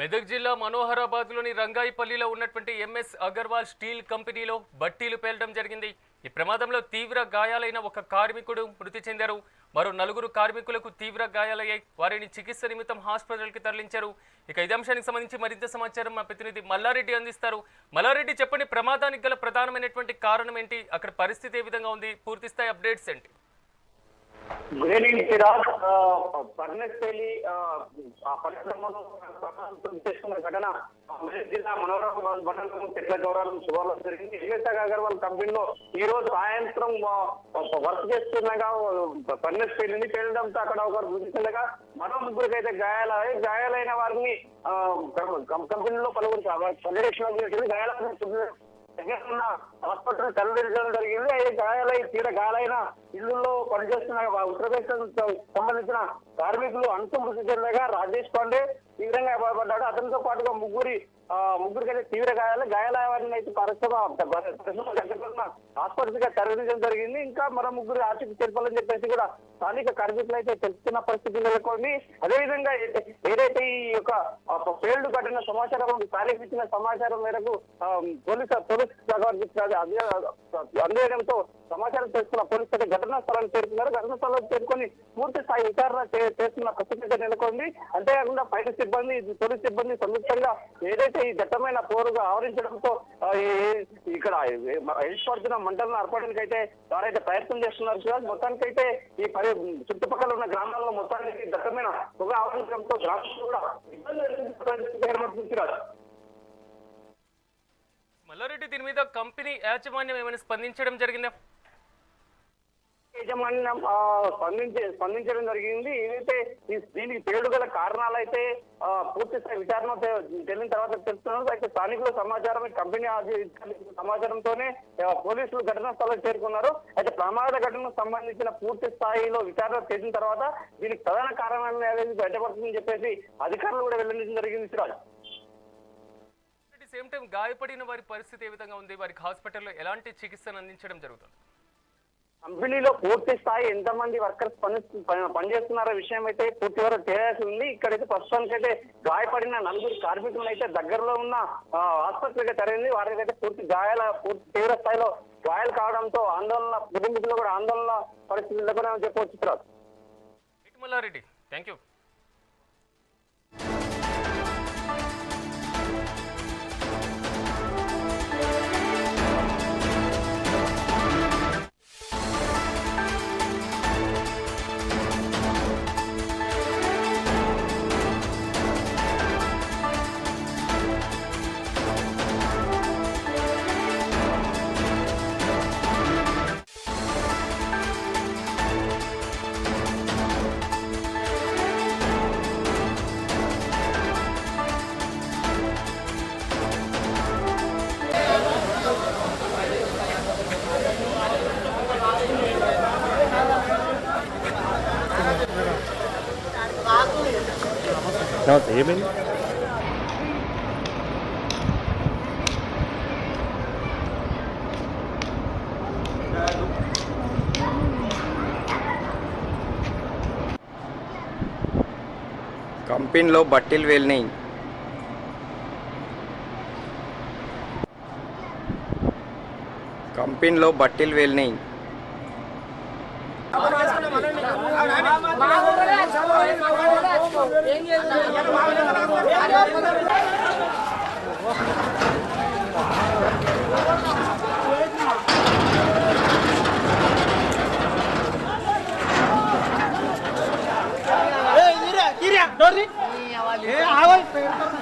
మెదక్ జిల్లా మనోహరాబాద్లోని రంగాయిపల్లిలో ఉన్నటువంటి MS Agarwal steel కంపెనీలో బట్టీలు పేలడం జరిగింది. ఈ ప్రమాదంలో తీవ్ర గాయాలైన ఒక కార్మికుడు మృతి చెందారు. మరో నలుగురు కార్మికులకు తీవ్ర గాయాలయ్యాయి. వారిని చికిత్స నిమిత్తం హాస్పిటల్కి తరలించారు. ఇక ఇదే అంశానికి సంబంధించి మరింత సమాచారం మా ప్రతినిధి మల్లారెడ్డి అందిస్తారు. మల్లారెడ్డి చెప్పండి ప్రమాదానికి గల ప్రధానమైనటువంటి కారణం ఏంటి? అక్కడ పరిస్థితి ఏ విధంగా ఉంది? పూర్తిస్థాయి అప్డేట్స్ ఏంటి? గుడ్ ఈవినింగ్ చిరాగ్ పర్ణశైలి పేలి ఆ పరిశ్రమలో చేసుకున్న ఘటన. మెదక్ జిల్లా మనోహరాబాద్ మండలం చెట్ల గౌరవం శుభాలు జరిగింది. ఎంఎస్ఆర్ అగర్వాల్ కంపెనీలో ఈ రోజు సాయంత్రం వర్క్ చేస్తుండగా ఫర్నెస్ పేలింది పేలడంతో అక్కడ ఒకరు మృతి మరో ముగ్గురికి అయితే గాయాలయ్యి గాయాలైన వారిని కంపెనీలో పలువురు పర్యవేక్షణ చేసింది. గాయాలైన దగ్గర హాస్పిటల్ తరలించడం జరిగింది. అయితే గాయాలై తీర గాయాలైన ఇళ్ళలో పనిచేస్తున్న ఉత్తరప్రదేశ్ సంబంధించిన కార్మికులు అంతం మృతి చెందగా రాజేష్ పాండే తీవ్రంగా గాయపడ్డాడు. అతనితో పాటుగా ముగ్గురి ఆ, ముగ్గురికి అయితే తీవ్ర గాయాలు. గాయాలైన అయితే పరిశ్రమ హాస్పిటల్ తరలించడం జరిగింది. ఇంకా మరో ముగ్గురు ఆర్థిక తెలపాలని చెప్పేసి కూడా స్థానిక కార్మికులు అయితే తెలుస్తున్న పరిస్థితి నెలకొంది. అదేవిధంగా ఏదైతే ఈ యొక్క పేర్లు కట్టిన సమాచారం స్థానిక ఇచ్చిన సమాచారం మేరకు పోలీసు పోలీసు అదే- అందజేయడంతో సమాచారం తెలుసుకున్న పోలీసులు ఘటనా స్థలాన్ని చేరుకున్నారు. ఘటనా స్థలం చేరుకొని పూర్తి స్థాయి విచారణ చేస్తున్న పరిస్థితి నెలకొంది. అంతేకాకుండా పైన సిబ్బంది పోలీస్ సిబ్బంది సంయుక్తంగా ఏదైతే ఈ దట్టమైన పోరుగా ఆవరించడంతో ఇక్కడ ఎల్పడుతున్న మంటలను అర్పడానికి అయితే ఎవరైతే ప్రయత్నం చేస్తున్నారు చూడాలి మొత్తానికైతే ఈ పరి చుట్టుపక్కల ఉన్న గ్రామాల్లో మొత్తానికి దట్టమైన పొగ ఆవరించడంతో గ్రామాలు కూడా ఇబ్బంది ఏర్పడుతుంది మల్లారెడ్డి దీని మీద కంపెనీ యాజమాన్యం ఏమైనా స్పందించడం జరిగిందా? యాజమాన్యం స్పందించే స్పందించడం జరిగింది. ఏదైతే దీనికి పేరు గల కారణాలు అయితే పూర్తి స్థాయి విచారణ తె- తర్వాత తెలుస్తున్నారు. అయితే స్థానికుల సమాచారం కంపెనీ సమాచారంతోనే పోలీసులు ఘటనా స్థలం చేరుకున్నారు. అయితే ప్రమాద ఘటనకు సంబంధించిన పూర్తి స్థాయిలో విచారణ చేసిన తర్వాత దీనికి ప్రధాన కారణాలు అనేది బయటపడుతుందని చెప్పేసి అధికారులు కూడా వెల్లడించడం జరిగింది సిరాజ్ సేమ్ టైం గాయపడిన వారి పరిస్థితి ఏ విధంగా ఉంది? వారికి హాస్పిటల్లో ఎలాంటి చికిత్సను అందించడం జరుగుతుంది? కంపెనీలో పూర్తి స్థాయి ఎంతమంది వర్కర్స్ పని పనిచేస్తున్నారో విషయం అయితే పూర్తి వరకు తెలియాల్సి ఉంది. ఇక్కడైతే ప్రస్తుతానికి అయితే గాయపడిన నలుగురు కార్మికులను అయితే దగ్గరలో ఉన్న ఆ, ఆసుపత్రికి తరలింది. అయితే పూర్తి గాయాల పూర్తి తీవ్ర స్థాయిలో గాయాలు కావడంతో ఆందోళన కుటుంబీకులు కూడా ఆందోళన పరిస్థితులు చెప్పవచ్చు చిత్రాలు థ్యాంక్ యూ నమస్తే ఏమైంది కంపెనీలో బట్టీలు వెళ్ళినాయి కంపెనీలో బట్టీలు వెళ్ళినాయి Eh, hey, Kiria, Kiria, Dori. Iya, hey, eh, how are you?